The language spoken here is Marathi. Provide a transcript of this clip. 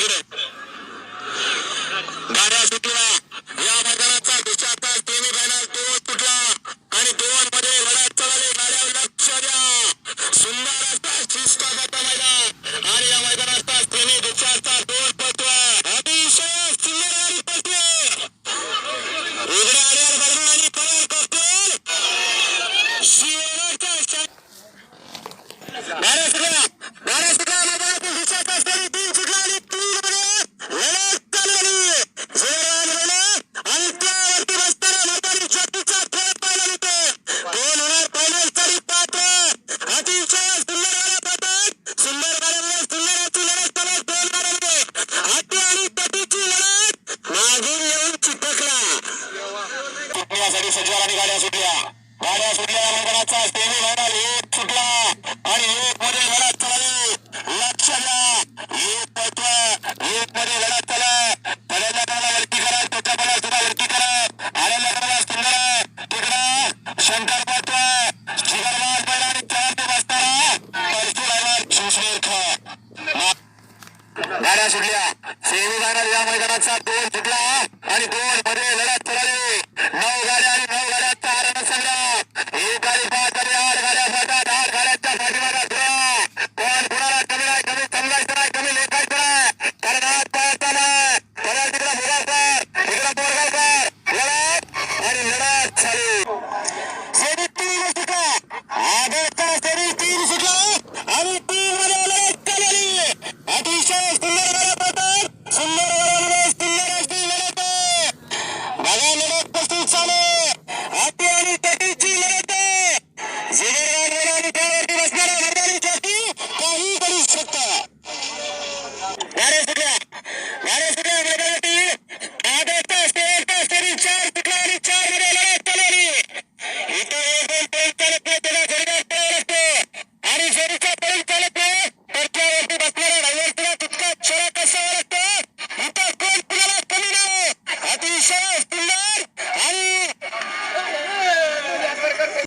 तिकडे गाड्या सुटल्या. या मैदानाचा दुसरा तास सेमी फायनल तो तुटला. आणि दोन मध्ये लढत चालली. गाड्या लक्ष द्या. सुंदर असा शिस्तबद्ध मैदान. सजीवाला गाड्या सुटल्या. गाड्या सुटल्या मैदानाचा सेमी व्हायरल एक सुटला. आणि एक मध्ये लढा चालली लक्ष एक पटवा एक मध्ये लढा चला पहिल्या गाड्याला वरती करा छोट्या पहिल्या सुद्धा वरती करा आलेल्या गाड्याला सुंदर तिकडे शंकर पटवा शिखरवाज पहिला आणि चार ते बसताना परसू ड्रायव्हर सुशमेर गाड्या सुटल्या. सेमी व्हायरल या मैदानाचा दोन सुटला. आणि दोन मध्ये लढा